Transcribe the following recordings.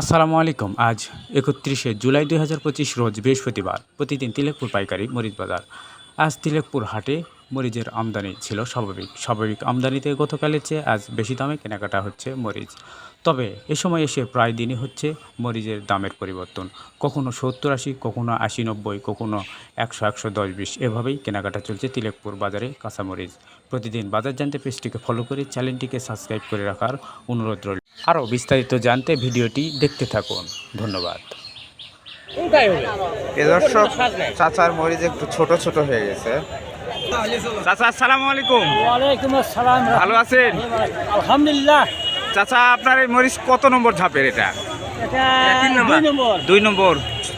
আসসালামু আলাইকুম। আজ একত্রিশে জুলাই দুই হাজার পঁচিশ রোজ বৃহস্পতিবার। প্রতিদিন তিলেকপুর পাইকারি, মরিচ বাজার। আজ তিলেকপুর হাটে মরিচের আমদানি ছিল স্বাভাবিক। স্বাভাবিক আমদানিতে গতকালের চেয়ে আজ বেশি দামে কেনাকাটা হচ্ছে মরিচ। তবে এ সময় এসে প্রায় দিনই হচ্ছে মরিচের দামের পরিবর্তন। কখনো সত্তর আশি, কখনো আশি নব্বই, কখনো একশো একশো দশ বিশ এভাবেই কেনাকাটা চলছে তিলেকপুর বাজারে কাঁচামরিচ প্রতিদিন বাজার জানতে পেজটিকে ফলো করে চ্যানেলটিকে সাবস্ক্রাইব করে রাখার অনুরোধ রইল। আরও বিস্তারিত জানতে ভিডিওটি দেখতে থাকুন। ধন্যবাদ। এ দর্শক, চাচার মরিচ একটু ছোট ছোট হয়ে গেছে। চাচা আসসালামু আলাইকুম। ওয়ালাইকুম আসসালাম ভালো আছেন? আলহামদুলিল্লাহ। চাচা আপনার এই মরিচ কত নম্বর ঝাপের এটা? দুই নম্বর।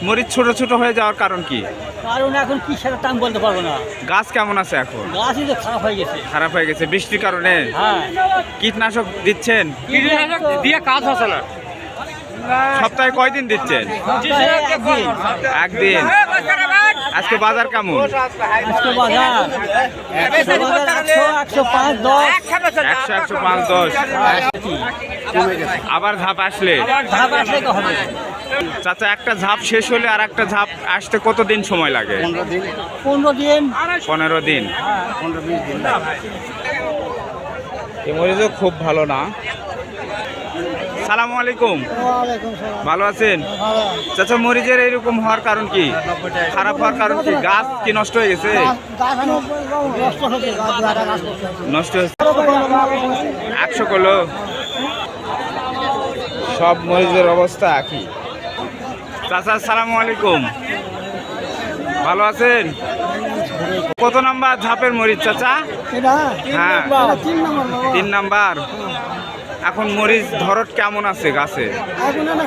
মরিচ ছোট ছোট হয়ে যাওয়ার কারণ কি? কারণ এখন কি সেটা দাম বলতে পারব না। গাছ কেমন আছে এখন? গাছই তো খারাপ হয়ে গেছে। খারাপ হয়ে গেছে বৃষ্টির কারণে? হ্যাঁ। কীটনাশক দিচ্ছেন? দিয়ে কাজ হচ্ছে না। সপ্তাহে কয়দিন দিচ্ছেন? একদিন। আজকে বাজার কেমন? আজকে বাজার একশো পাঁচ দশ। একশো একশো পাঁচ দশ। আবার ঝাপ আসলে? ধাপ আসলে তো হবে। চাচা একটা ঝাপ শেষ হলে আর একটা ঝাপ আসতে কতদিন সময় লাগে? পনেরো দিন। পনেরো দিন। এই মরিচও খুব ভালো না। সালামু আলাইকুম। ভালো আছেন? চাচা মরিচের এরকম হওয়ার কারণ কি? খারাপ হওয়ার কারণ কি? গাছ কি নষ্ট হয়ে গেছে? নষ্ট হয়েছে। একশো কিলো সব মরিচের অবস্থা একই। চাচা সালামু আলাইকুম। ভালো আছেন? কত নাম্বার ঝাপের মরিচ চাচা? হ্যাঁ। তিন নাম্বার। এখন মরিচ ধরট কেমন আছে গাছে?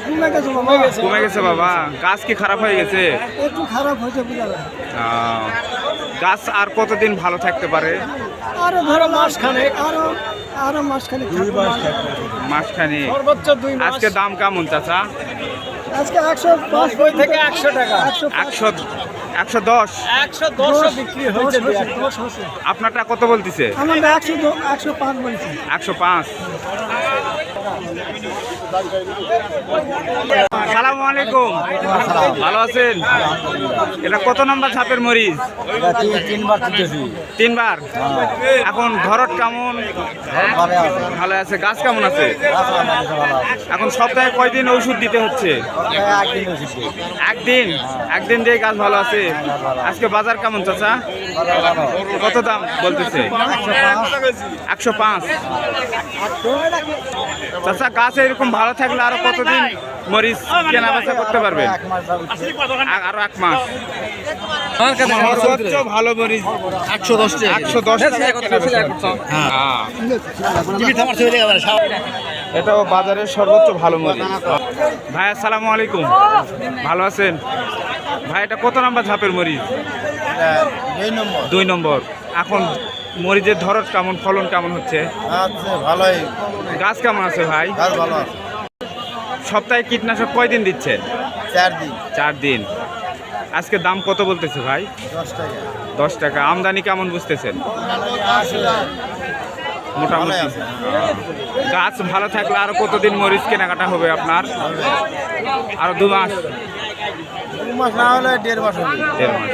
কমে গেছে বাবা। কমে গেছে বাবা? গাছ কি খারাপ হয়ে গেছে? একটু খারাপ হয়েছে গাছ আর কতদিন ভালো থাকতে পারে? আরও ধরো মাস খানে আরও আরও মাস খানে মাসখানি সর্বোচ্চ দুই মাস। আজকে দাম কেমন চাচা? আজকে একশো পাঁচ থেকে একশো টাকা। একশো একশো দশ। একশো দশ বিক্রি হয়েছে আপনারটা কত বলতেছে? আমার একশো পাঁচ একশো আলাইকুম। ভালো আছেন? এটা কত নম্বর ছাপের মরিচ? তিনবার তিনবার? এখন ধরট কেমন? ভালো আছে। গাছ কেমন আছে? এখন সপ্তাহে কয়দিন ওষুধ দিতে হচ্ছে? একদিন একদিন দিয়ে গাছ ভালো আছে? আজকে বাজার কেমন চাচা? কত দাম বলতেছে? একশো পাঁচ। চাচা গাছ এরকম ভালো থাকলে আরও কতদিন মরিচ কেনা বেচা করতে পারবেন? আরও এক মাস। সর্বোচ্চ ভালো মরিচ। একশো দশ একশো দশ এটাও বাজারের সর্বোচ্চ ভালো মরিচ ভাই আসসালামু আলাইকুম। ভালো আছেন? ভাই এটা কত নাম্বার ঝাপের মরিচ? দুই নম্বর। এখন মরিচের ধরত কেমন ফলন কেমন হচ্ছে? আচ্ছা ভালোই। গাছ কেমন আছে ভাই? ভালো সপ্তাহে কীটনাশক কয়দিন দিচ্ছে চার দিন। চার দিন। আজকে দাম কত বলতেছে ভাই? দশ টাকা। দশ টাকা। আমদানি কেমন বুঝতেছেন? মোটামুটি। গাছ ভালো থাকলে আরও কতদিন মরিচ কেনাকাটা হবে আপনার? আরও দু মাস। দু মাস না হলে দেড় মাস হবে। দেড় মাস।